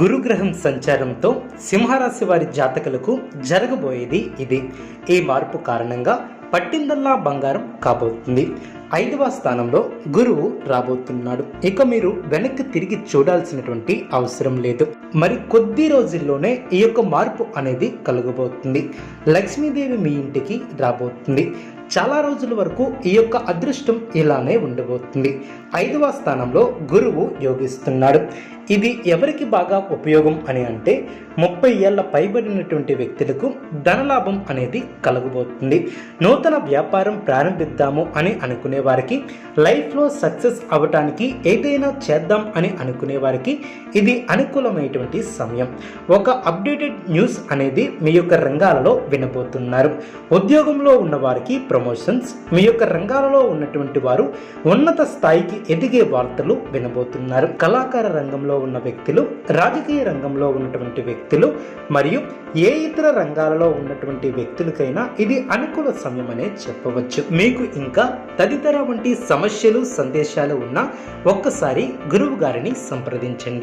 గురుగ్రహం సంచారంతో సింహరాశి వారి జాతకులకు జరగబోయేది ఇది. ఈ మార్పు కారణంగా పట్టిందల్లా బంగారం కాబోతుంది. ఐదవ స్థానంలో గురువు రాబోతున్నాడు. ఇక మీరు వెనక్కి తిరిగి చూడాల్సినటువంటి అవసరం లేదు. మరి కొద్ది రోజుల్లోనే ఈ యొక్క మార్పు అనేది కలగబోతుంది. లక్ష్మీదేవి మీ ఇంటికి రాబోతుంది. చాలా రోజుల వరకు ఈ యొక్క అదృష్టం ఇలానే ఉండబోతుంది. ఐదవ స్థానంలో గురువు యోగిస్తున్నాడు. ఇది ఎవరికి బాగా ఉపయోగం అని అంటే ముప్పై ఏళ్ళ పైబడినటువంటి వ్యక్తులకు ధనలాభం అనేది కలగబోతుంది. నూతన వ్యాపారం ప్రారంభిద్దాము అని అనుకునే వారికి లైఫ్లో సక్సెస్ అవ్వటానికి ఏదైనా చేద్దాం అని అనుకునే వారికి ఇది అనుకూలమైనటువంటి సమయం. ఒక అప్డేటెడ్ న్యూస్ అనేది మీ యొక్క రంగాలలో వినబోతున్నారు. ఉద్యోగంలో ఉన్న వారికి ప్రమోషన్స్ మీ యొక్క రంగాలలో ఉన్నటువంటి వారు ఉన్నత స్థాయికి ఎదిగే వార్తలు వినబోతున్నారు. కళాకార రంగంలో ఉన్న వ్యక్తులు రాజకీయ రంగంలో ఉన్నటువంటి వ్యక్తులు మరియు ఏ ఇతర రంగాలలో ఉన్నటువంటి వ్యక్తులకైనా ఇది అనుకూల సమయం అనే చెప్పవచ్చు. మీకు ఇంకా తదితర వంటి సమస్యలు సందేశాలు ఉన్నా ఒక్కసారి గురువు గారిని సంప్రదించండి.